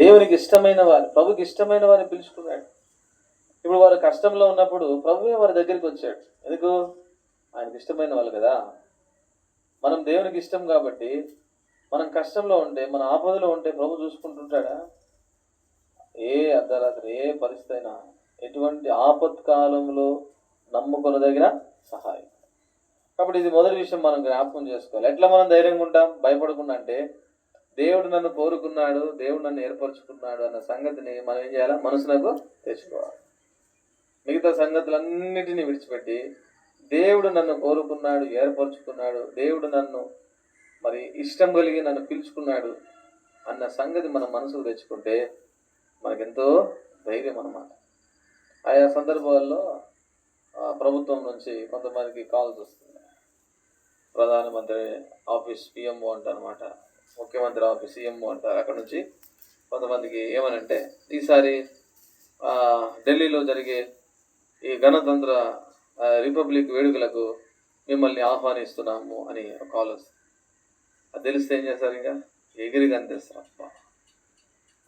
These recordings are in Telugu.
దేవునికి ఇష్టమైన వారు ప్రభుకి ఇష్టమైన వారిని పిలుచుకున్నాడు. ఇప్పుడు వారు కష్టంలో ఉన్నప్పుడు ప్రభువే వారి దగ్గరికి వచ్చాడు. ఎందుకు? ఆయనకి ఇష్టమైన వాళ్ళు కదా. మనం దేవునికి ఇష్టం కాబట్టి మనం కష్టంలో ఉంటే మన ఆపదలో ఉంటే ప్రభు చూసుకుంటుంటాడా? ఏ అర్ధరాత్రి ఏ పరిస్థితి అయినా ఎటువంటి ఆపత్కాలంలో నమ్ముకొనదగిన సహాయం. కాబట్టి ఇది మొదటి విషయం మనం జ్ఞాపకం చేసుకోవాలి. ఎట్లా మనం ధైర్యంగా ఉంటాం? భయపడకుండా అంటే దేవుడు నన్ను కోరుకున్నాడు దేవుడు నన్ను ఏర్పరచుకున్నాడు అన్న సంగతిని మనం ఏం చేయాలా? మనసునకు తెచ్చుకోవాలి. మిగతా సంగతులన్నిటినీ విడిచిపెట్టి దేవుడు నన్ను కోరుకున్నాడు ఏర్పరచుకున్నాడు దేవుడు నన్ను మరి ఇష్టం కలిగి నన్ను పిలుచుకున్నాడు అన్న సంగతి మన మనసుకు తెచ్చుకుంటే మనకెంతో ధైర్యం అన్నమాట. ఆయా సందర్భాల్లో ప్రభుత్వం నుంచి కొంతమందికి కాల్స్ వస్తుంది ప్రధానమంత్రి ఆఫీస్ పిఎంఓ అంటారన్నమాట ముఖ్యమంత్రి ఆఫీస్ సీఎంఓ అంటారు. అక్కడ నుంచి కొంతమందికి ఏమనంటే ఈసారి ఢిల్లీలో జరిగే ఈ గణతంత్ర రిపబ్లిక్ వేడుకలకు మిమ్మల్ని ఆహ్వానిస్తున్నాము అని ఒక కాల్ వస్తుంది అది తెలిస్తే ఏం చేస్తారు ఇంకా? ఎగిరి కనిపిస్తారు అబ్బా!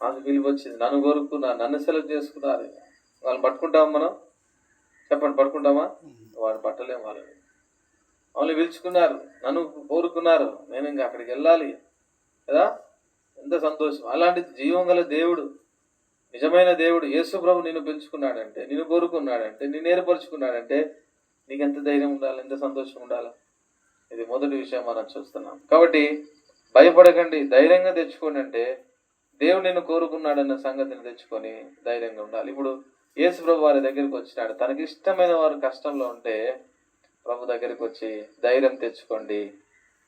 నాకు పిలుపు వచ్చింది. నన్ను కోరుకున్నా నన్ను సెలెక్ట్ చేసుకున్నారు వాళ్ళని పట్టుకుంటామా మనం? చెప్పండి పట్టుకుంటామా? వాడు పట్టలేము వాళ్ళని. వాళ్ళని పిలుచుకున్నారు. నన్ను కోరుకున్నారు. నేను ఇంకా అక్కడికి వెళ్ళాలి. కదా? ఎంత సంతోషం. అలాంటి జీవం గల దేవుడు నిజమైన దేవుడు యేసు ప్రభు నిన్ను పిలుచుకున్నాడంటే నిన్ను కోరుకున్నాడంటే నిన్ను ఏర్పరచుకున్నాడంటే నీకు ఎంత ధైర్యం ఉండాలి? ఎంత సంతోషం ఉండాలి? ఇది మొదటి విషయం మనం చూస్తున్నాం. కాబట్టి భయపడకండి ధైర్యంగా తెచ్చుకోండి అంటే దేవుడు నిన్ను కోరుకున్నాడన్న సంగతిని తెచ్చుకొని ధైర్యంగా ఉండాలి. ఇప్పుడు యేసు ప్రభు వారి దగ్గరికి వచ్చినాడు. తనకి ఇష్టమైన వారు కష్టంలో ఉంటే ప్రభు దగ్గరికి వచ్చి ధైర్యం తెచ్చుకోండి.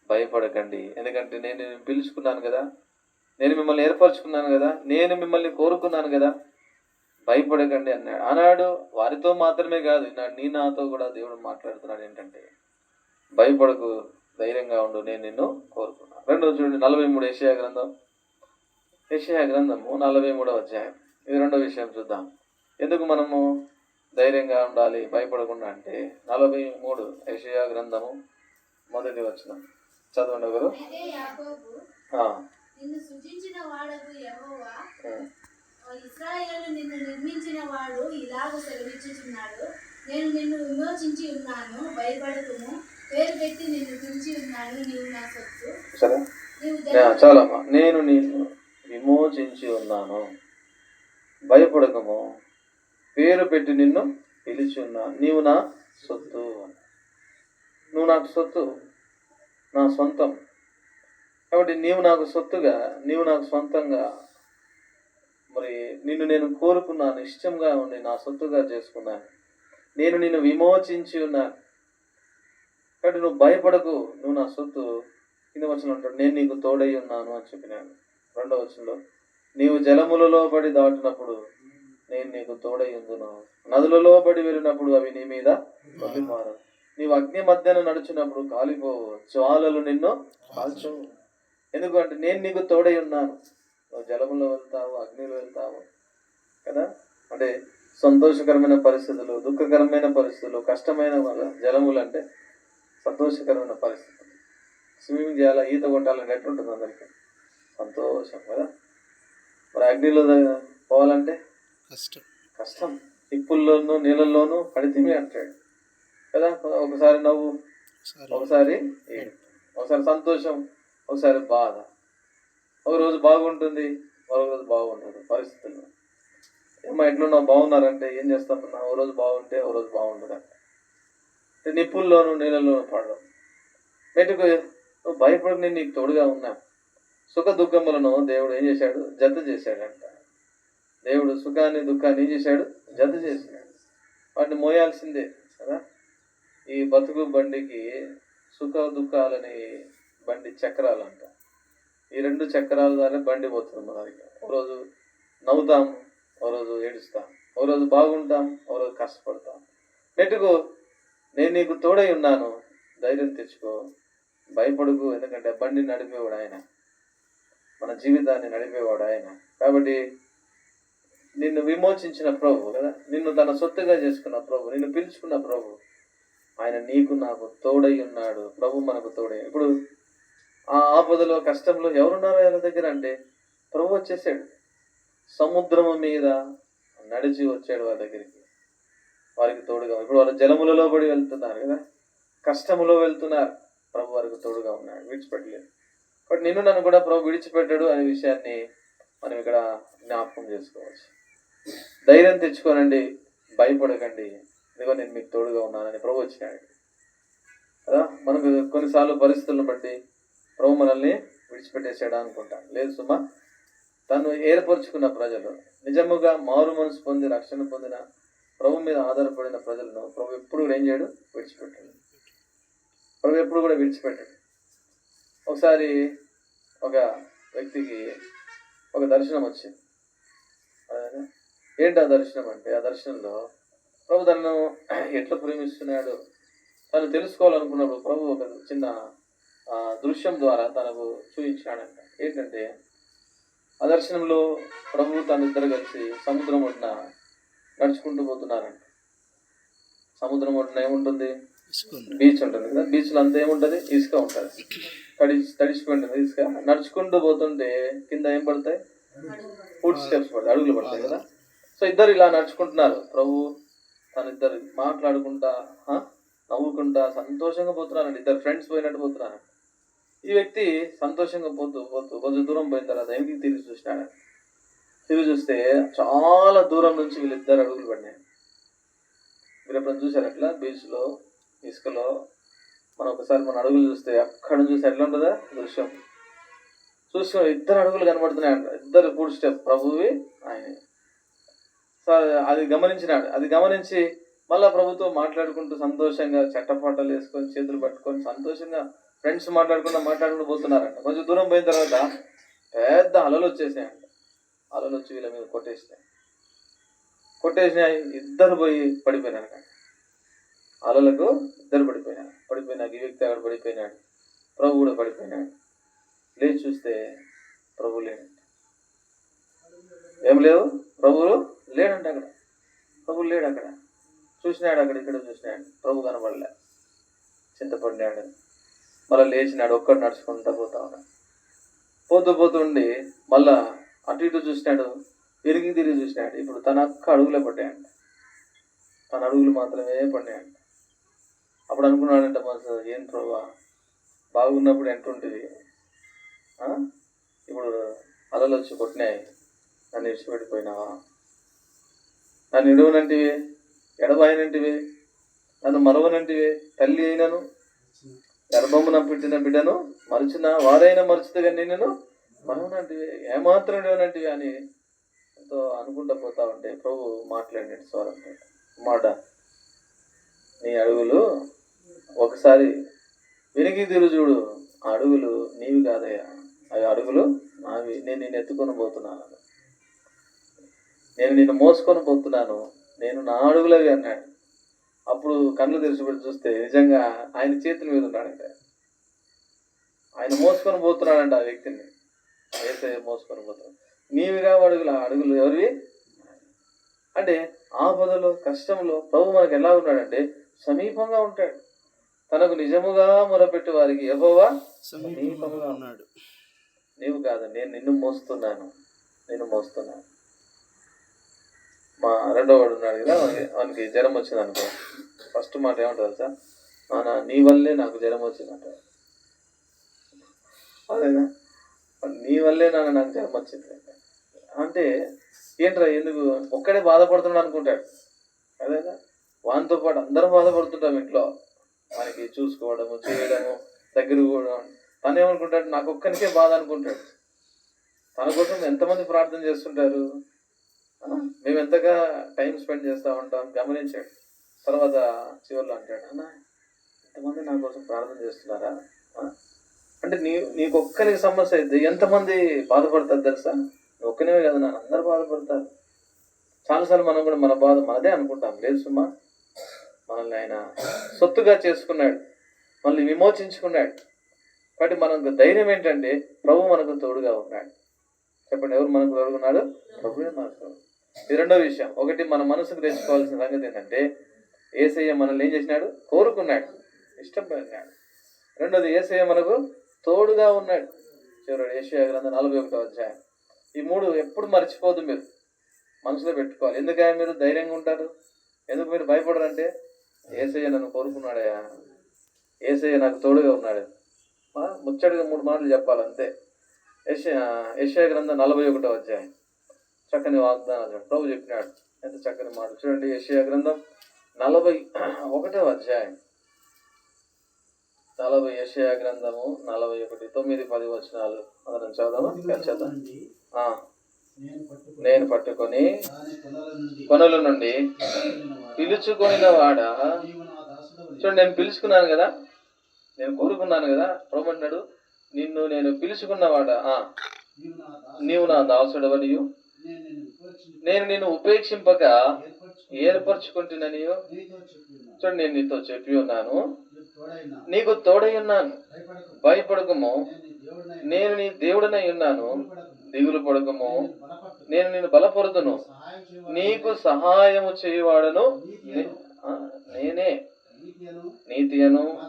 భయపడకండి. ఎందుకంటే నేను పిలుచుకున్నాను కదా. నేను మిమ్మల్ని ఏర్పరచుకున్నాను కదా. నేను మిమ్మల్ని కోరుకున్నాను కదా. భయపడకండి అన్నాడు. ఆనాడు వారితో మాత్రమే కాదు ఈనాడు నీ నాతో కూడా దేవుడు మాట్లాడుతున్నాడు ఏంటంటే భయపడకు ధైర్యంగా ఉండు నేను నిన్ను కోరుకున్నాను రెండో చూడండి నలభై మూడు ఏషియా గ్రంథం. ఏషియా గ్రంథము నలభై మూడవ అధ్యాయం. ఇది రెండో విషయం చూద్దాం. ఎందుకు మనము ధైర్యంగా ఉండాలి భయపడకుండా అంటే నలభై మూడు ఏషియా గ్రంథము మొదటి వచ్చినాం చదవండి యాకోబు. నిన్ను సృజించిన వాడకు యెహోవా. ఇస్రాయేలు నిన్ను నిర్మించిన వాడు ఇలాగ సెలవిచ్చుచున్నాడు. నేను నిన్ను విమోచించి ఉన్నాను భయపడకుము. పేరు పెట్టి నిన్ను పిలిచి ఉన్నాను నీవు నా సొత్తు. సరే. చాలమ్మా. నేను నిన్ను విమోచించి ఉన్నాను భయపడకము. పేరు పెట్టి నిన్ను పిలిచి ఉన్నాను. నీవు నా సొత్తు. నువ్వు నాకు సొత్తు. నా సొంతం. కాబట్టి నీవు నాకు సొత్తుగా నీవు నాకు సొంతంగా. మరి నిన్ను నేను కోరుకున్నాను ఇష్టంగా ఉండి నా సొత్తుగా చేసుకున్నాను నేను నిన్ను విమోచించి ఉన్నాను కాబట్టి నువ్వు భయపడకు నువ్వు నా సొత్తు. కింద వచ్చిన ఉంటాడు నేను నీకు తోడై ఉన్నాను అని చెప్పినాను రెండవ వచనంలో నీవు జలములలో పడి దాటినప్పుడు నేను నీకు తోడై ఉందును. నదులలో పడి వెళ్ళినప్పుడు అవి నీ మీద మారు నీవు అగ్ని మధ్యన నడిచినప్పుడు కాలిపోవు. జ్వాలలు నిన్ను కాల్చవు ఎందుకంటే నేను నీకు తోడై ఉన్నాను. నువ్వు జలములో వెళ్తావు అగ్నిలో వెళ్తావు కదా? అంటే సంతోషకరమైన పరిస్థితులు దుఃఖకరమైన పరిస్థితులు కష్టమైన జలములు అంటే సంతోషకరమైన పరిస్థితులు. స్విమ్మింగ్ చేయాలా ఈత కొట్టాలని ఎట్లుంటుంది అందరికీ. సంతోషం కదా? మరి అగ్నిలో పోవాలంటే కష్టం. కష్టం. నిప్పుల్లోనూ నీళ్ళల్లోనూ పడితేమి అంటాడు. కదా? ఒకసారి నవ్వు సరే ఒకసారి. ఒకసారి సంతోషం ఒకసారి బాధ. ఒక రోజు బాగుంటుంది మరొక రోజు బాగుంటుంది పరిస్థితుల్లో. ఏమో ఎట్లున్నావు బాగున్నారంటే ఏం చేస్తామన్నా ఓ రోజు బాగుంటే ఓ రోజు బాగుంటుంది అంటే. నిప్పుల్లోనూ నీళ్ళలోనూ పడడం. మెట్టుకు నువ్వు భయపడి నేను నీకు తోడుగా ఉన్నా. సుఖ దుఃఖములను దేవుడు ఏం చేశాడు? జత చేశాడంట. దేవుడు సుఖాన్ని దుఃఖాన్ని ఏం చేశాడు? జత చేశాడు. వాటిని మోయాల్సిందే కదా? ఈ బతుకు బండికి సుఖ దుఃఖాలని బండి చక్రాలు అంట ఈ రెండు చక్రాల ద్వారా బండి పోతుంది మన దగ్గర. ఓ రోజు నవ్వుతాం ఓ రోజు ఏడుస్తాం. ఓ రోజు బాగుంటాం ఓ రోజు కష్టపడతాం. నెట్టుకో నేను నీకు తోడై ఉన్నాను. ధైర్యం తెచ్చుకో. భయపడుకు ఎందుకంటే బండి నడిపేవాడు ఆయన. మన జీవితాన్ని నడిపేవాడు ఆయన. కాబట్టి నిన్ను విమోచించిన ప్రభు కదా? నిన్ను తన సొత్తుగా చేసుకున్న ప్రభు నిన్ను పిలుచుకున్న ప్రభు. ఆయన నీకు నాకు తోడై ఉన్నాడు. ప్రభు మనకు తోడై. ఇప్పుడు ఆ ఆపదలో కష్టంలో ఎవరున్నారో ఆయన దగ్గర అంటే ప్రభు వచ్చేసాడు. సముద్రము మీద నడిచి వచ్చాడు వారి దగ్గరికి. వారికి తోడుగా ఇప్పుడు వాళ్ళు జలములలో పడి వెళ్తున్నారు కదా. కష్టములో వెళ్తున్నారు. ప్రభు వారికి తోడుగా ఉన్నాడు. విడిచిపెట్టలేదు. బట్ నిన్ను నన్ను కూడా ప్రభు విడిచిపెట్టాడు అనే విషయాన్ని మనం ఇక్కడ జ్ఞాపకం చేసుకోవచ్చు. ధైర్యం తెచ్చుకోనండి. భయపడకండి. ఇదిగో నేను మీకు తోడుగా ఉన్నానని ప్రభు వచ్చినాడు కదా? మనకు కొన్నిసార్లు పరిస్థితులను బట్టి ప్రభు మనల్ని విడిచిపెట్టేసాడా అనుకుంటాం. లేదు సుమా తను ఏర్పరచుకున్న ప్రజలు నిజముగా మారు మనసు పొంది రక్షణ పొందిన ప్రభు మీద ఆధారపడిన ప్రజలను ప్రభు ఎప్పుడు కూడా ఏం చేయడు? విడిచిపెట్టాడు. ప్రభు ఎప్పుడు కూడా విడిచిపెట్టాడు. ఒకసారి ఒక వ్యక్తికి ఒక దర్శనం వచ్చింది. ఏంటి ఆ దర్శనం అంటే? ఆ దర్శనంలో ప్రభు తనను ఎట్లా ప్రేమిస్తున్నాడు తను తెలుసుకోవాలనుకున్నప్పుడు ప్రభు ఒక చిన్న దృశ్యం ద్వారా తనకు చూపించాడంట. ఏంటంటే ఆ దర్శనంలో ప్రభు తను ఇద్దరు కలిసి సముద్రం ఒడ్డున నడుచుకుంటూ పోతున్నారంట. సముద్రం ఒడ్డున ఏముంటుంది? బీచ్ ఉంటుంది కదా. బీచ్లో అంతా ఏముంటది? ఇసుక ఉంటుంది. తడిసి తడిసిపోయి ఉంటుంది ఇసుక నడుచుకుంటూ పోతుంటే కింద ఏం పడతాయి? ఫుడ్ స్టెప్స్ పడతాయి. అడుగులు పడతాయి కదా. సో ఇద్దరు ఇలా నడుచుకుంటున్నారు. ప్రభు తను ఇద్దరు మాట్లాడుకుంటా నవ్వుకుంటా సంతోషంగా పోతున్నారండి. ఇద్దరు ఫ్రెండ్స్ పోయినట్టు పోతున్నారు. ఈ వ్యక్తి సంతోషంగా పోతూ పోతూ కొంచెం దూరం పోయిన తర్వాత వెనక్కి తిరిగి చూసినాడు. తిరిగి చూస్తే చాలా దూరం నుంచి వీళ్ళిద్దరు అడుగులు పడినాయి. మీరు ఎప్పుడైనా చూసారు అట్లా? బీచ్లో ఇసుకలో మనం ఒకసారి మన అడుగులు చూస్తే అక్కడ చూసి చూస్తే ఎట్లా ఉంటుందా? దృశ్యం. చూసిన ఇద్దరు అడుగులు కనబడుతున్నాయి అంట ఇద్దరు ఫుడ్ స్టెప్ ప్రభువి ఆయన. అది గమనించినాడు. అది గమనించి మళ్ళీ ప్రభుతో మాట్లాడుకుంటూ సంతోషంగా చట్టపాటలు వేసుకొని చేతులు పట్టుకొని సంతోషంగా ఫ్రెండ్స్ మాట్లాడుకుంటూ మాట్లాడుకుంటూ పోతున్నారంట. కొంచెం దూరం పోయిన తర్వాత పెద్ద అలలు వచ్చేసాయంట అలలు వచ్చి వీళ్ళ మీద కొట్టేసినాయి. కొట్టేసినాయి ఇద్దరు పోయి పడిపోయినారు అలలకు ఇద్దరు పడిపోయినారు. పడిపోయినాక ఈ వ్యక్తి అక్కడ పడిపోయినాడు. ప్రభు కూడా పడిపోయినాడు. లేచి చూస్తే ప్రభు లేడంట. ఏం లేవు? ప్రభువు లేడంట అక్కడ. ప్రభు లేడు అక్కడ. చూసినాడు అక్కడ ఇక్కడ చూసినాడు. ప్రభు కనబడలే. చింతపడినాడు. మళ్ళీ లేచినాడు ఒక్కడు నడుచుకుంటా పోతా ఉన్నాడు. పోతూ పోతుండి మళ్ళా అటు ఇటు చూసినాడు తిరిగి తిరిగి చూసినాడు. ఇప్పుడు తన అక్క అడుగులే పడ్డాయంట. తన అడుగులు మాత్రమే పడ్డాయంట. అప్పుడు అనుకున్నాడంట మనసు ఏం ప్రభా? బాగున్నప్పుడు ఎంత ఉంటుంది ఇప్పుడు అలలు వచ్చి కొట్టినాయి. నన్ను విడిచిపెట్టిపోయినావా నన్ను ఇడవనంటివి ఎడబాయనంటివి నన్ను మరవనంటివి తల్లి అయినను గర్భమున పుట్టిన బిడ్డను మరచిన వారైనా మరచుతా కానీ నేను మరవనంటివి ఏమాత్రం ఇడవనంటివి అని ఎంతో అనుకుంటా పోతా ఉంటే ప్రభు మాట్లాడినాడు స్వరం మాట. నీ అడుగులు ఒకసారి వెనక్కి తిరుగు చూడు. ఆ అడుగులు నీవి కాదయ్యా. అవి అడుగులు నావి. నేను నేను ఎత్తుకొని పోతున్నాను. నేను నిన్ను మోసుకొని పోతున్నాను. నేను నా అడుగులవి అన్నాడు. అప్పుడు కళ్ళు తెరిచిపెట్టి చూస్తే నిజంగా ఆయన చేతుల మీద ఉన్నాడంట. ఆయన మోసుకొని పోతున్నాడంట ఆ వ్యక్తిని. ఏసే మోసుకొని పోతున్నాడు. నీవిగా అడుగులు ఆ అడుగులు ఎవరివి? అంటే ఆపదలో కష్టంలో ప్రభు మనకు ఎలా ఉన్నాడంటే సమీపంగా ఉంటాడు. తనకు నిజముగా మొరపెట్టు వారికి యెహోవా సమీపంగా ఉన్నాడు. నీవు కాదు నేను నిన్ను మోస్తున్నాను. నేను మోస్తున్నాను. మా రెండో వాడు ఉన్నాడు కదా వానికి జ్వరం వచ్చింది అనుకో. ఫస్ట్ మాట ఏమంటారు సార్ నాన్న నీ వల్లే నాకు జ్వరం వచ్చిందంట అదేనా? నీ వల్లే నాన్న నాకు జ్వరం వచ్చింది అంటే ఏంట్రా ఎందుకు? ఒక్కడే బాధపడుతున్నాడు అనుకుంటాడు. అదేనా? వానితో పాటు అందరం బాధపడుతుంటాం ఇంట్లో. మనకి చూసుకోవడము చేయడము దగ్గర కూడా తను ఏమనుకుంటాడు? నాకు ఒక్కరికే బాధ అనుకుంటాడు. తన కోసం ఎంతమంది ప్రార్థన చేస్తుంటారు? మేము ఎంతగా టైం స్పెండ్ చేస్తూ ఉంటాం గమనించాడు. తర్వాత చివరిలో అంటాడు అన్న ఎంతమంది నా కోసం ప్రార్థన చేస్తున్నారా? అంటే నీ నీకు ఒక్కరికి సమస్య అయితే ఎంతమంది బాధపడతారు తెలుసా? నువ్వు ఒక్కనే కదా నాన్న అందరు బాధపడతారు. చాలాసార్లు మనం కూడా మన బాధ మనదే అనుకుంటాం. లేదు సుమా మనల్ని ఆయన సొత్తుగా చేసుకున్నాడు మళ్ళీ విమోచించుకున్నాడు. కాబట్టి మనకు ధైర్యం ఏంటంటే ప్రభు మనకు తోడుగా ఉన్నాడు. చెప్పండి ఎవరు మనకు తోడుగున్నాడు ప్రభువే మనకు తోడు. ఇది రెండో విషయం. ఒకటి మన మనసుకు తెచ్చుకోవాల్సిన సంగతి ఏంటంటే ఏసయ్య మనల్ని ఏం చేసినాడు? కోరుకున్నాడు. ఇష్టపడినాడు. రెండోది ఏసయ్య మనకు తోడుగా ఉన్నాడు. చివరి ఏషియా గ్రంథం నలభై ఒకటో అధ్యాయం. ఈ మూడు ఎప్పుడు మర్చిపోదు మీరు. మనసులో పెట్టుకోవాలి. ఎందుకని మీరు ధైర్యంగా ఉంటారు? ఎందుకు మీరు భయపడరు అంటే ఏసయ్య నన్ను కోరుకున్నాడయా ఏసయ్య నాకు తోడుగా ఉన్నాడు. ముచ్చటిగా ముచ్చటగా మూడు మాటలు చెప్పాలంతే. యశ యశయ గ్రంథం నలభై ఒకటో అధ్యాయం. చక్కని వాగ్దానాలు. ప్రభు చెప్పినాడు. ఎంత చక్కని మాట చూడండి యశయ గ్రంథం నలభై ఒకటో అధ్యాయం. నలభై యశయ గ్రంథము నలభై ఒకటి తొమ్మిది పది వచనాలు. అందరం నుండి ఆ, నేను పట్టుకుని కొనల నుండి పిలుచుకొనిన వాడా, చూడండి నేను పిలుచుకున్నాను కదా? నేను కోరుకున్నాను కదా? ప్రభు నిన్ను నేను పిలుచుకున్నవాడా నీవు నా దాసుడవనియు. నేను నిన్ను నేను ఉపేక్షింపక ఏర్పరచుకుని చూడండి నేను నీతో చెప్పి ఉన్నాను. నీకు తోడై ఉన్నాను. భయపడకము. నేను నీ దేవుడనై ఉన్నాను. దిగులు పడకము. నేను నేను నిన్ను బలపరుదును. నీకు సహాయము చేయువాడను నేనే. నీతి అను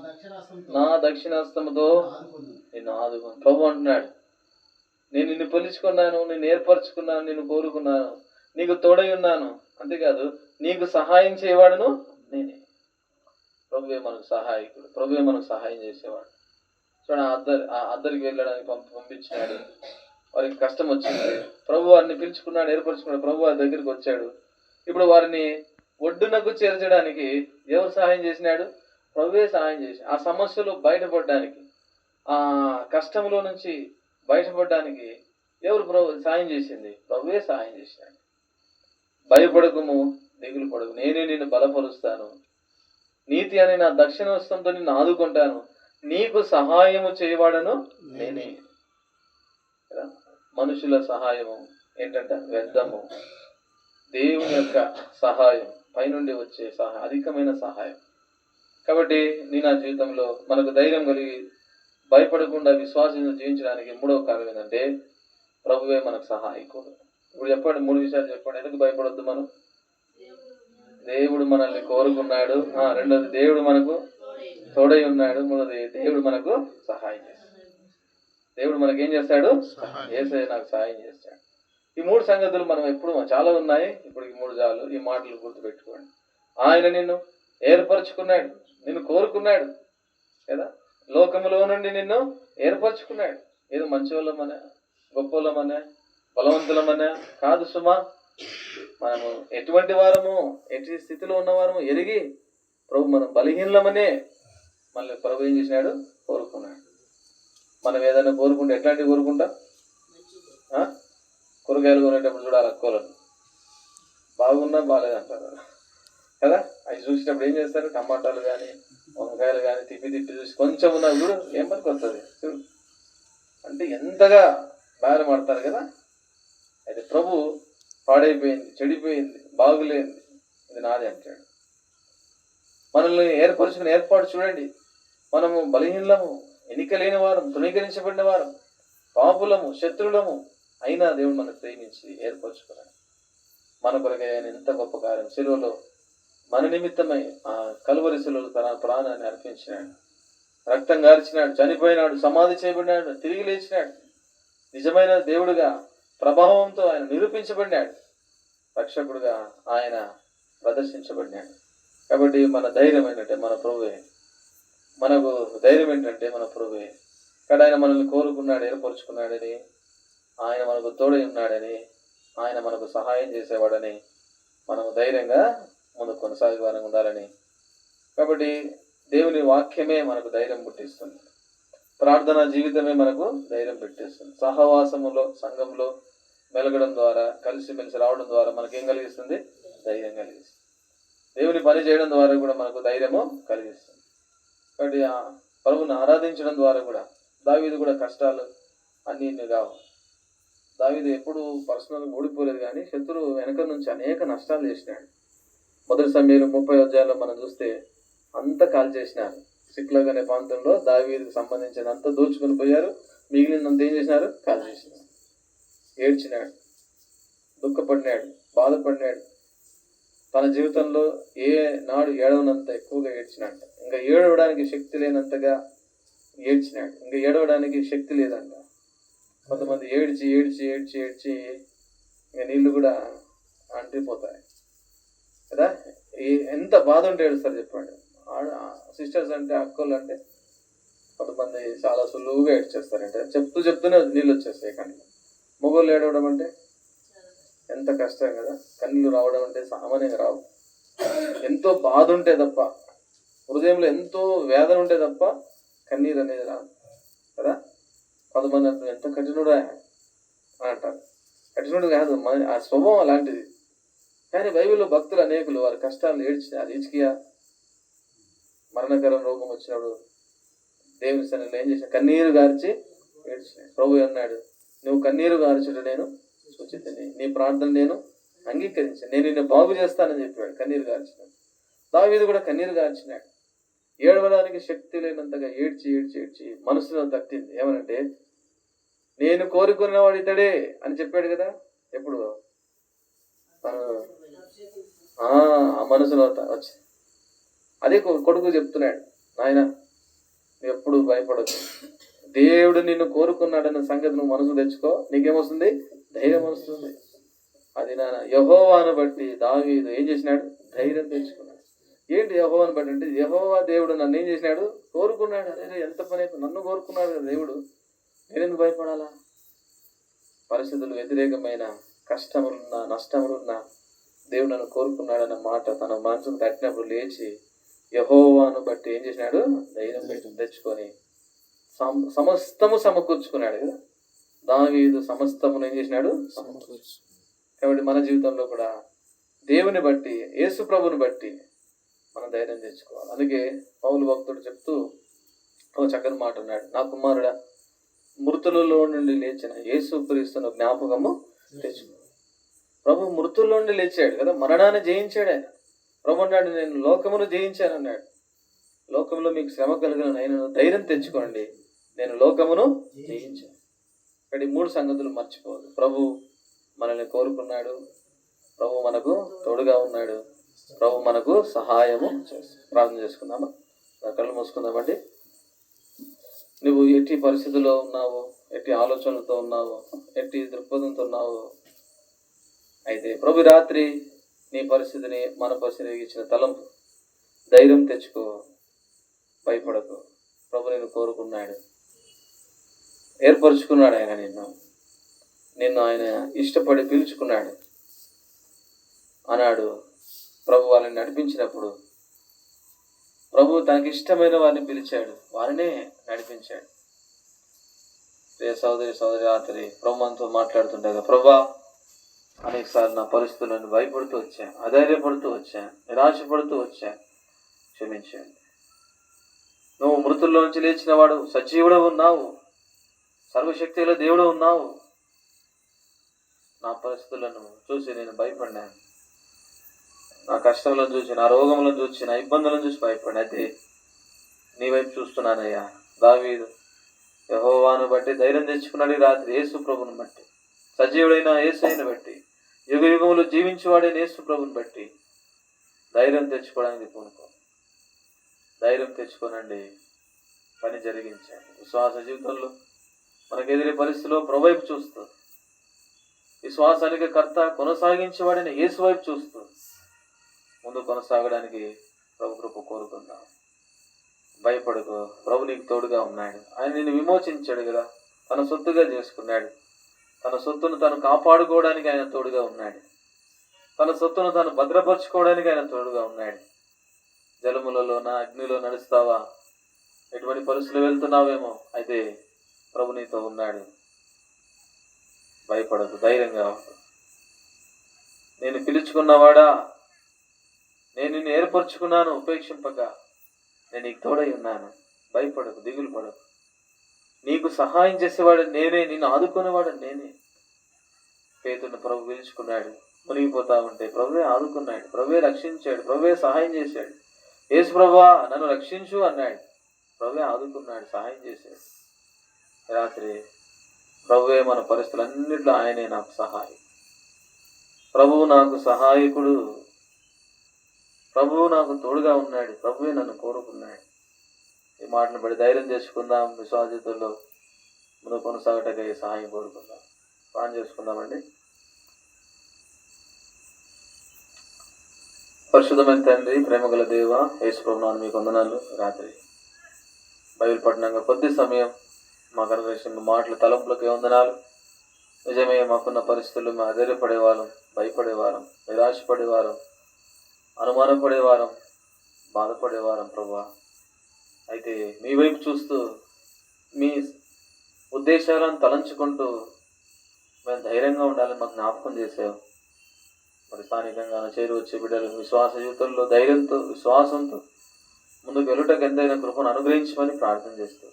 నా దక్షిణాస్తముతో నేను నిన్ను ఆదుకోను. ప్రభు అంటున్నాడు. నేను నిన్ను పిలుచుకున్నాను నేను ఏర్పరచుకున్నాను నిన్ను కోరుకున్నాను నీకు తోడై ఉన్నాను. అంతేకాదు నీకు సహాయం చేయవాడును నేనే. ప్రభువే మనకు సహాయకుడు. ప్రభువే మనకు సహాయం చేసేవాడు. చూడండి అద్దరి ఆ అద్దరికి వెళ్ళడానికి పంప పంపించినాడు. వారికి కష్టం వచ్చింది. ప్రభు వారిని పిలుచుకున్నాడు ఏర్పరచుకున్నాడు. ప్రభు వారి దగ్గరికి వచ్చాడు. ఇప్పుడు వారిని ఒడ్డునకు చేర్చడానికి ఎవరు సహాయం చేసినాడు? ప్రభువే సహాయం చేసి ఆ సమస్యలు బయటపడడానికి ఆ కష్టంలో నుంచి బయటపడడానికి ఎవరు ప్రభు సాయం చేసింది. ప్రభువే సహాయం చేసినాడు భయపడకము దిగులు పడకు. నేనే నిన్ను బలపరుస్తాను. నీతి అని నా దక్షిణ వస్తంతో నిన్ను ఆదుకుంటాను. నీకు సహాయము చేయవాడను నేనే? మనుషుల సహాయము ఏంటంటే? వ్యర్థము. దేవుని యొక్క సహాయం పైనుండి వచ్చే సహాయం అధికమైన సహాయం. కాబట్టి నీ నా జీవితంలో మనకు ధైర్యం కలిగి భయపడకుండా విశ్వాసంగా జీవించడానికి మూడవ కారణం ఏంటంటే ప్రభువే మనకు సహాయకుడు. ఇప్పుడు చెప్పండి మూడు విషయాలు చెప్పండి. ఎందుకు భయపడొద్దు మనం? దేవుడు మనల్ని కోరుకున్నాడు. ఆ, రెండోది దేవుడు మనకు తోడై ఉన్నాడు. మూడోది దేవుడు మనకు సహాయం చేస్తాడు. దేవుడు మనకి ఏం చేస్తాడు? ఏసై నాకు సహాయం చేస్తాడు. ఈ మూడు సంగతులు మనం ఎప్పుడు చాలా ఉన్నాయి. ఇప్పుడు ఈ మూడు చాలు. ఈ మాటలు గుర్తుపెట్టుకోండి. ఆయన నిన్ను ఏర్పరచుకున్నాడు. నిన్ను కోరుకున్నాడు. కదా లోకములో నుండి నిన్ను ఏర్పరచుకున్నాడు. ఏదో మంచివాళ్ళమనే గొప్పలమనే బలవంతులమనే కాదు సుమా. మనము ఎటువంటి వారము ఎట్టి స్థితిలో ఉన్నవారము ఎరిగి ప్రభు మనం బలహీనలమనే మళ్ళీ ప్రభు ఏం చేసినాడు? కోరుకున్నాడు. మనం ఏదైనా కోరుకుంటే ఎట్లాంటివి కోరుకుంటాం? కూరగాయలు కొనేటప్పుడు చూడాలి అక్కోలను బాగున్నా బాగాలేదంటారు. కదా? అవి చూసినప్పుడు ఏం చేస్తారు? టమాటాలు కానీ వంకాయలు కానీ తిప్పి తిప్పి చూసి కొంచెం ఉన్నా చూడు ఏం పనికి వస్తుంది చూడు అంటే ఎంతగా బేరమాడతారు కదా? అయితే ప్రభు పాడైపోయింది చెడిపోయింది బాగులేంది ఇది నాది అంటాడు. మనల్ని ఏర్పరచుకుని ఏర్పాటు చూడండి. మనము బలహీనము ఎన్నిక లేని వారం తృణీకరించబడిన వారం పాపులము శత్రులము అయినా దేవుడు మనకు ప్రేమించి ఏర్పరచుకున్నాడు. మన కొరకై ఆయన ఎంత గొప్ప కార్యం. సెలవులో మన నిమిత్తమై ఆ కలువరి తన ప్రాణాన్ని అర్పించినాడు. రక్తం గార్చినాడు చనిపోయినాడు సమాధి చేయబడినాడు తిరిగి లేచినాడు. నిజమైన దేవుడుగా ప్రభావంతో ఆయన నిరూపించబడినాడు. రక్షకుడుగా ఆయన ప్రదర్శించబడినాడు. కాబట్టి మన ధైర్యం ఏంటంటే మన ప్రభువే. మనకు ధైర్యం ఏంటంటే మన ప్రభువే. ఇక్కడ ఆయన మనల్ని కోరుకున్నాడు ఏర్పరచుకున్నాడని ఆయన మనకు తోడై ఉన్నాడని ఆయన మనకు సహాయం చేసేవాడని మనము ధైర్యంగా మనకు కొనసాగారంగా ఉండాలని. కాబట్టి దేవుని వాక్యమే మనకు ధైర్యం పుట్టిస్తుంది. ప్రార్థన జీవితమే మనకు ధైర్యం పెట్టిస్తుంది. సహవాసములో సంఘంలో మెలగడం ద్వారా కలిసిమెలిసి రావడం ద్వారా మనకి ఏం కలిగిస్తుంది? ధైర్యం కలిగిస్తుంది. దేవుని పని చేయడం ద్వారా కూడా మనకు ధైర్యము కలిగిస్తుంది. కాబట్టి ఆ ప్రభుని ఆరాధించడం ద్వారా కూడా దావీది కూడా కష్టాలు అన్ని ఇన్ని కావు. దావీది ఎప్పుడు పర్సనల్గా ఓడిపోలేదు కానీ శత్రువు వెనక నుంచి అనేక నష్టాలు చేసినాడు. మొదటి సమయంలో ముప్పై అధ్యాయంలో మనం చూస్తే అంత కాల్ చేసినారు. సిక్లగ్ అనే ప్రాంతంలో దావీదికి సంబంధించిన అంత దోచుకొని పోయారు. మిగిలినంత ఏం చేసినారు? కాల్ చేసినారు. ఏడ్చినాడు. దుఃఖపడినాడు. బాధపడినాడు. తన జీవితంలో ఏ నాడు ఏడవనంత ఎక్కువగా ఏడ్చినాడు. ఇంకా ఏడవడానికి శక్తి లేనంతగా ఏడ్చినాడు. ఇంకా ఏడవడానికి శక్తి లేదంట. కొంతమంది ఏడ్చి ఏడ్చి ఏడ్చి ఏడ్చి ఇంకా నీళ్ళు కూడా అంటిపోతాయి. కదా? ఎంత బాధ ఉంటే ఏడుస్తారు చెప్పండి. సిస్టర్స్ అంటే అక్కలు అంటే కొంతమంది చాలా సులువుగా ఏడ్చేస్తారంటే చెప్తూ చెప్తూనే నీళ్ళు వచ్చేస్తాయి కళ్ళు. మొగోళ్ళు ఏడవడం అంటే ఎంత కష్టం కదా? కన్నీళ్ళు రావడం అంటే సామాన్యంగా రావు. ఎంతో బాధ ఉంటే తప్ప హృదయంలో ఎంతో వేదన ఉంటే తప్ప కన్నీరు అనేది రాదు. కదా? కొంతమంది అంటారు ఎంత కఠినుడా అని అంటారు. కఠినుడు కాదు మన ఆ స్వభావం అలాంటిది. కానీ బైబిల్లో భక్తులు అనేకులు వారి కష్టాలు ఏడ్చిన అది ఇచ్చికియా మరణకరం రోగం వచ్చినప్పుడు దేవుని సన్నిధిలో ఏం చేసిన కన్నీరు గార్చి ఏడ్చిన ప్రభు అన్నాడు నువ్వు కన్నీరు గార్చుట నేను సూచితని. నీ ప్రార్థన నేను అంగీకరించాను. నేను నిన్ను బాగు చేస్తానని చెప్పాడు కన్నీరు గార్చినాడు. దావీదు కూడా కన్నీరు గార్చినాడు. ఏడవడానికి శక్తి లేనంతగా ఏడ్చి ఏడ్చి ఏడ్చి మనసులో తట్టింది. ఏమనంటే నేను కోరుకున్నవాడు ఇతడే అని చెప్పాడు కదా. ఎప్పుడు? తను ఆ మనసులో వచ్చింది. వచ్చి అదే కొ- కొడుకు చెప్తున్నాడు నాయన ఎప్పుడు భయపడదు దేవుడు నిన్ను కోరుకున్నాడన్న సంగతి నువ్వు మనసు తెచ్చుకో. నీకేమొస్తుంది? ధైర్యం వస్తుంది. అది నాన్న యహోవాను బట్టి దావీదు ఏం చేసినాడు? ధైర్యం తెచ్చుకున్నాడు. ఏంటి యహోవాను బట్టి అంటే యహోవా దేవుడు నన్ను ఏం చేసినాడు? కోరుకున్నాడు. అదే ఎంత పని నన్ను కోరుకున్నాడు కదా దేవుడు. నేనెందుకు భయపడాలా? పరిస్థితులు వ్యతిరేకమైన కష్టములున్నా నష్టములున్నా దేవుడు నన్ను కోరుకున్నాడన్న మాట తన మనసును తట్టినప్పుడు లేచి యహోవాను బట్టి ఏం చేసినాడు? ధైర్యం పెట్టి తెచ్చుకొని సమ- సమస్తము సమకూర్చుకున్నాడు కదా? దావీదు సమస్తమును ఏం చేసినాడు? సమకూర్చు కాబట్టి మన జీవితంలో కూడా దేవుని బట్టి యేసు ప్రభుని బట్టి మనం ధైర్యం తెచ్చుకోవాలి. అందుకే పౌలు భక్తుడు చెప్తూ ఒక చక్కని మాట ఉన్నాడు నా కుమారుడా మృతులలో నుండి లేచిన యేసు క్రీస్తును జ్ఞాపకము తెచ్చుకో. ప్రభు మృతుల్లో నుండి లేచాడు కదా మరణాన్ని జయించాడు ఆయన. ప్రభు అన్నాడు నేను లోకమును జయించాను అన్నాడు. లోకంలో మీకు శ్రమ కలిగిన నేను ధైర్యం తెచ్చుకోండి. నేను లోకమును జయించాను. ఇక్కడ ఈ మూడు సంగతులు మర్చిపోదు ప్రభు మనల్ని కోరుకున్నాడు. ప్రభు మనకు తోడుగా ఉన్నాడు. ప్రభు మనకు సహాయము చేస్తాడు. ప్రార్థన చేసుకుందామా? కళ్ళు మూసుకుందామండి. నువ్వు ఎట్టి పరిస్థితుల్లో ఉన్నావు ఎట్టి ఆలోచనలతో ఉన్నావు ఎట్టి దృక్పథంతో ఉన్నావు అయితే ప్రభు రాత్రి నీ పరిస్థితిని మన పరిస్థితిని ఇచ్చిన తలంపు ధైర్యం తెచ్చుకో భయపడకు. ప్రభు నేను కోరుకున్నాడు. ఏర్పరచుకున్నాడు ఆయన నిన్ను. నిన్ను ఆయన ఇష్టపడి పిలుచుకున్నాడు. అన్నాడు ప్రభు వాళ్ళని నడిపించినప్పుడు ప్రభు తనకి ఇష్టమైన వారిని పిలిచాడు. వారినే నడిపించాడు. ప్రియ సోదరి సోదరి రాత్రి ప్రభు మనతో మాట్లాడుతుండగా ప్రభా అనేకసార్లు నా పరిస్థితులను భయపడుతూ వచ్చాను అధైర్యపడుతూ వచ్చా నిరాశపడుతూ వచ్చా క్షమించండి. నువ్వు మృతుల్లో నుంచి లేచిన వాడు సజీవుడు ఉన్నావు. సర్వశక్తిలో దేవుడు ఉన్నావు. నా పరిస్థితులను చూసి నేను భయపడినాను నా కష్టములను చూసి నా రోగములను చూసి నా ఇబ్బందులను చూసి భయపడి అయితే నీ వైపు చూస్తున్నానయ్యా. దావీదు యహోవాను బట్టి ధైర్యం తెచ్చుకున్నాడు రాత్రి. యేసు ప్రభుని బట్టి. సజీవుడైన ఏసైని బట్టి యుగ యుగములు జీవించేవాడైన యేసు ప్రభుని బట్టి ధైర్యం తెచ్చుకోవడానికి పూనుకో. ధైర్యం తెచ్చుకోనండి. పని జరిగించండి. విశ్వాస జీవితంలో మనకు ఎదిరే పరిస్థితిలో ప్రవైపు చూస్తూ విశ్వాసానికి కర్త కొనసాగించేవాడిని యేసు వైపు చూస్తూ ముందు కొనసాగడానికి ప్రభు కృప కోరుకుందాం. భయపడుకో. ప్రభు నీకు తోడుగా ఉన్నాడు. ఆయన నిన్ను విమోచించాడు కదా. తన సొత్తుగా చేసుకున్నాడు. తన సొత్తును తను కాపాడుకోవడానికి ఆయన తోడుగా ఉన్నాడు. తన సొత్తును తను భద్రపరచుకోవడానికి ఆయన తోడుగా ఉన్నాడు. జలములలోన అగ్నిలో నడుస్తావా? ఎటువంటి పరిస్థితులు వెళ్తున్నావేమో అయితే ప్రభు నీతో ఉన్నాడు. భయపడదు ధైర్యంగా నేను పిలుచుకున్నవాడా? నేను నిన్ను ఏర్పరచుకున్నాను ఉపేక్షింపక. నేను నీకు తోడై ఉన్నాను. భయపడకు దిగులు పడకు నీకు సహాయం చేసేవాడు నేనే నిన్ను ఆదుకునేవాడు నేనే. పేతుని ప్రభు పిలుచుకున్నాడు. మునిగిపోతా ఉంటే ప్రభువే ఆదుకున్నాడు ప్రభువే రక్షించాడు ప్రభువే సహాయం చేశాడు. యేసు ప్రభా నన్ను రక్షించు అన్నాడు. ప్రభువే ఆదుకున్నాడు సహాయం చేశాడు. రాత్రి ప్రభువే మన పరిస్థితులన్నింటిలో ఆయనే నాకు సహాయం. ప్రభువు నాకు సహాయకుడు. ప్రభువు నాకు తోడుగా ఉన్నాడు. ప్రభువే నన్ను కోరుకున్నాడు. ఈ మాటను బట్టి ధైర్యం చేసుకుందాం విశ్వాసితుల్లో ముందు కొనసాగటకై సహాయం కోరుకుందాం. ప్రాణం చేసుకుందామండి. పరిశుద్ధమైన తండ్రి ప్రేమగల దేవ యేసుప్రభునాను మీకు వందనాలు. రాత్రి బైబిల్ పట్టణంగా కొద్ది సమయం మాకు అనుగ్రహించిన మాటలు తలంపులకి వందనాలు. నిజమే మాకున్న పరిస్థితులు మేము అధైర్యపడేవాళ్ళం భయపడేవారం నిరాశపడేవారం అనుమానపడేవారం బాధపడేవారం ప్రభా. అయితే మీ వైపు చూస్తూ మీ ఉద్దేశాలను తలంచుకుంటూ మేము ధైర్యంగా ఉండాలని మాకు జ్ఞాపకం చేసావు మరి స్థానికంగా చేరు వచ్చే బిడ్డలు విశ్వాస జీవితంలో ధైర్యంతో విశ్వాసంతో ముందుకు వెళ్ళటకు ఎంతైనా కృపను అనుగ్రహించమని ప్రార్థన చేస్తూ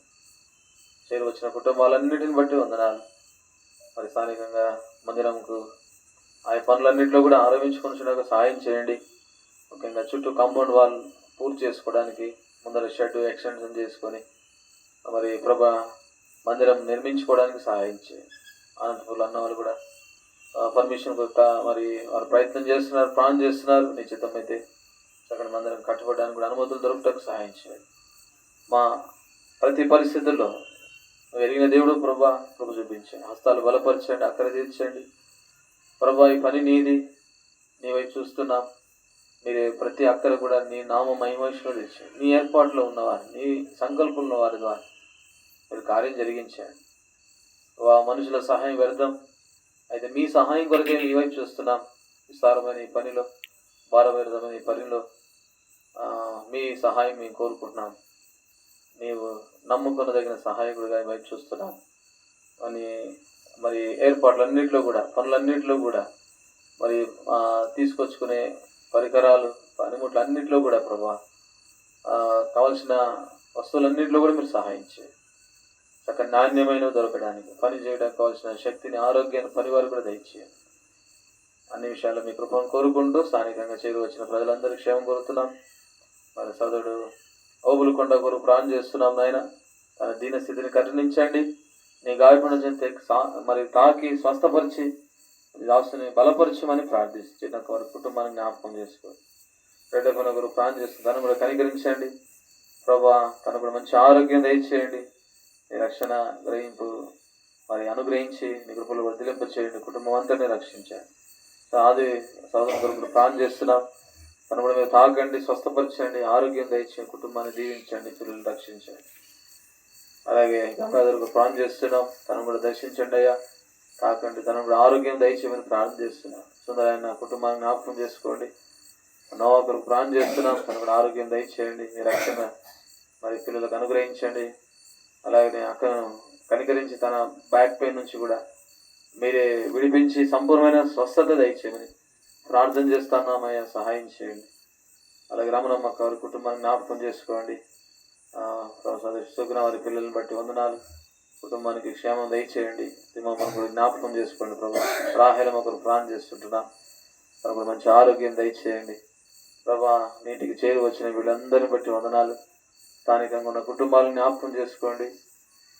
చేరు వచ్చిన కుటుంబాలన్నిటిని బట్టి వందనాలు. మరి స్థానికంగా మందిరంకు ఆ పనులన్నింటిలో కూడా ఆరంభించుకొని సహాయం చేయండి. ముఖ్యంగా చుట్టూ కాంపౌండ్ వాల్ పూర్తి చేసుకోవడానికి ముందర షెడ్ ఎక్స్టెన్షన్ చేసుకొని మరి ప్రభ మందిరం నిర్మించుకోవడానికి సహాయం చేయండి. అనంతపురం కూడా పర్మిషన్ కొత్త మరి వారు ప్రయత్నం చేస్తున్నారు ప్లాన్ చేస్తున్నారు. నీ చిత్తం అయితే చక్కని మందిరం కట్టుకోవడానికి కూడా అనుమతులు దొరకటానికి సహాయం చేయండి. మా ప్రతి పరిస్థితుల్లో ఎరిగిన దేవుడు ప్రభా కృప చూపించండి. హస్తాలు బలపరచండి అక్కడ తీర్చండి. ప్రభా ఈ పని నీది. నీ వైపు చూస్తున్నాం. మీరే ప్రతి అక్కర కూడా నీ నామ మహిమేశ్వరుడు తెచ్చండి నీ ఏర్పాట్లో ఉన్నవారు నీ సంకల్పంలో వారి. ద్వారా మీరు కార్యం జరిగించారు. వా మనుషుల సహాయం వ్యర్థం. అయితే మీ సహాయం కొరకే మీ వైపు చూస్తున్నాం. విస్తారమైన ఈ పనిలో భారభరితమైన ఈ పనిలో మీ సహాయం మేము కోరుకుంటున్నాం. నీవు నమ్ముకునదగిన సహాయకుడిగా వైపు చూస్తున్నాం. అని మరి ఏర్పాట్లన్నింటిలో కూడా పనులన్నింటిలో కూడా మరి తీసుకొచ్చుకునే పరికరాలు పనిముట్లు అన్నింటిలో కూడా ప్రభా కావలసిన వస్తువులన్నింటిలో కూడా మీరు సహాయం చేయండి చక్కగా నాణ్యమైనవి దొరకడానికి పని చేయడానికి కావాల్సిన శక్తిని ఆరోగ్యాన్ని పని వారు కూడా దయచేయండి. అన్ని విషయాల్లో మీ కృపను కోరుకుంటూ స్థానికంగా చేరు వచ్చిన ప్రజలందరికీ క్షేమం కోరుతున్నాం. మరి సోదరుడు ఓబులకొండ కొరకు ప్రాణం చేస్తున్నాం నాయన. తన దీన స్థితిని కఠినించండి. నీ గాయపడిన జంతే మరి తాకి స్వస్థపరిచి దాసుని బలపరచమని ప్రార్థిస్తూ చిన్న వారి కుటుంబాన్ని జ్ఞాపకం చేసుకో. రెడ్డ కొన కొరకు ప్రాణం చేస్తూ తను కూడా కనికరించండి. ప్రభా తను కూడా మంచి ఆరోగ్యం దయచేయండి. నీ రక్షణ గ్రహింపు మరి అనుగ్రహించి నీ కృపలు వర్ధిలింప చేయండి. కుటుంబం అంతటిని రక్షించండి. అది సోదరు కొరకు ప్రాణం చేస్తున్నాం. తను కూడా మీరు తాకండి స్వస్థపరచండి ఆరోగ్యం దయచేయండి కుటుంబాన్ని దీవించండి పిల్లలు రక్షించండి. అలాగే గంగాధరకు ప్రాణం చేస్తున్నాం. తను కూడా దర్శించండి అయ్యా. తాకండి తను కూడా ఆరోగ్యం దయచేయమని ప్రార్థన చేస్తున్నాను సుందరాయన కుటుంబాన్ని జ్ఞాపకం చేసుకోండి. నోవకులు ప్రాణం చేస్తున్నాం. తన కూడా ఆరోగ్యం దయచేయండి. మీ రక్షణ మరి పిల్లలకు అనుగ్రహించండి. అలాగే అక్కను కనికరించి తన బ్యాక్ పెయిన్ నుంచి కూడా మీరే విడిపించి సంపూర్ణమైన స్వస్థత దయచేయమని ప్రార్థన చేస్తున్నామయ్యా సహాయం చేయండి. అలాగే రమణమ్మ వారి కుటుంబాన్ని జ్ఞాపకం చేసుకోండి. ఆ, వారి పిల్లల్ని బట్టి వందనాలు. కుటుంబానికి క్షేమం దయచేయండి. మమ్మల్ని కూడా జ్ఞాపకం చేసుకోండి ప్రభా. రాహేలం ఒకరు ప్లాన్ చేస్తుంటున్నాం. ప్రభు మంచి ఆరోగ్యం దయచేయండి. ప్రభా నీటికి చేరు వచ్చిన వీళ్ళందరిని బట్టి వందనాలు. స్థానికంగా ఉన్న కుటుంబాలను జ్ఞాపకం చేసుకోండి.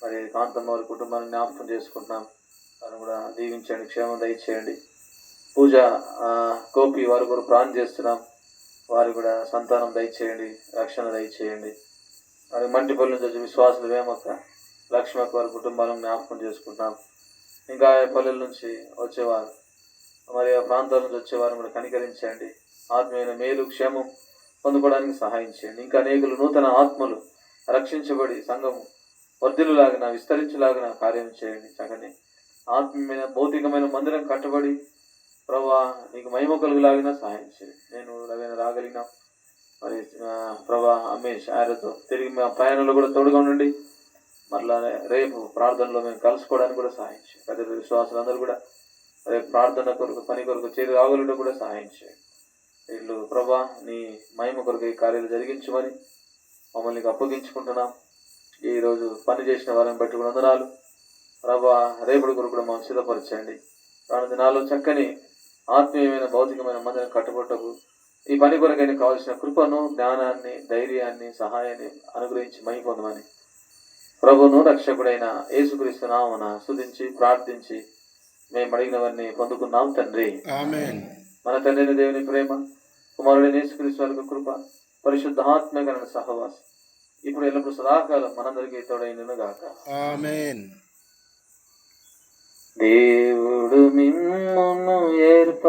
మరి కాంతమ్మ వారి కుటుంబాన్ని జ్ఞాపకం చేసుకుంటున్నాం. వారిని కూడా దీవించండి క్షేమం దయచేయండి. పూజ గోపి వారు కూడా ప్రాణం చేస్తున్నాం. వారు కూడా సంతానం దయచేయండి రక్షణ దయచేయండి. మరి మంటిపల్లి నుంచి వచ్చే విశ్వాసులు వేమక్క లక్ష్మక్క వారి కుటుంబాలను జ్ఞాపకం చేసుకుంటున్నాం ఇంకా పల్లెల నుంచి వచ్చేవారు. మరి ఆ ప్రాంతాల నుంచి వచ్చేవారు కూడా కనికరించండి. ఆత్మీయమైన మేలు క్షేమం పొందుకోవడానికి సహాయం చేయండి. ఇంకా అనేకులు నూతన ఆత్మలు రక్షించబడి సంఘము వర్ధులులాగిన విస్తరించులాగిన కార్యం చేయండి. చక్కని ఆత్మీయమైన భౌతికమైన మందిరం కట్టబడి ప్రభా నీకు మహిమ కలుగులాగిన సహాయం చేయండి. నేను రవీణ రాగలిగిన మరి ప్రభా అమేష్ ఆయనతో తిరిగి మా ప్రయాణంలో కూడా తోడుగా ఉండండి. మరలా రేపు ప్రార్థనలో మేము కలుసుకోవడానికి కూడా సహాయం చేయండి. పెద్ద విశ్వాసులందరూ కూడా రేపు ప్రార్థన కొరకు పని కొరకు చేరి రాగలుగుట కూడా సహాయం చేయండి. వీళ్ళు ప్రభా నీ మహిమ కొరకు ఈ కార్యాలు జరిగించమని మమ్మల్ని అప్పగించుకుంటున్నాం. ఈరోజు పని చేసిన వారిని బట్టి కూడా వందనాలు. ప్రభా రేపటి కొరకు కూడా మనం సిద్ధపరచండి. రాను దినాల్లో చక్కని ఆత్మీయమైన భౌతికమైన మందిరం కట్టుబట్టకు ఈ పని కొరకైనా కావాల్సిన కృపను జ్ఞానాన్ని ధైర్యాన్ని సహాయాన్ని అనుగ్రహించి మై పొందమని ప్రభును రక్షకుడైన యేసుక్రీస్తు నామన స్తుతించి ప్రార్థించి మేము అడిగినవన్నీ పొందుకున్నాం తండ్రి. మన తండ్రిని దేవుని ప్రేమ కుమారుడైన యేసుక్రీస్తు వారి కృప పరిశుద్ధాత్మకరణ సహవాసం ఇప్పుడు ఎల్లప్పుడు సదాకాలం మనందరికీ తోడైనను గాక. దేవుడు మిమ్మును ఏర్ప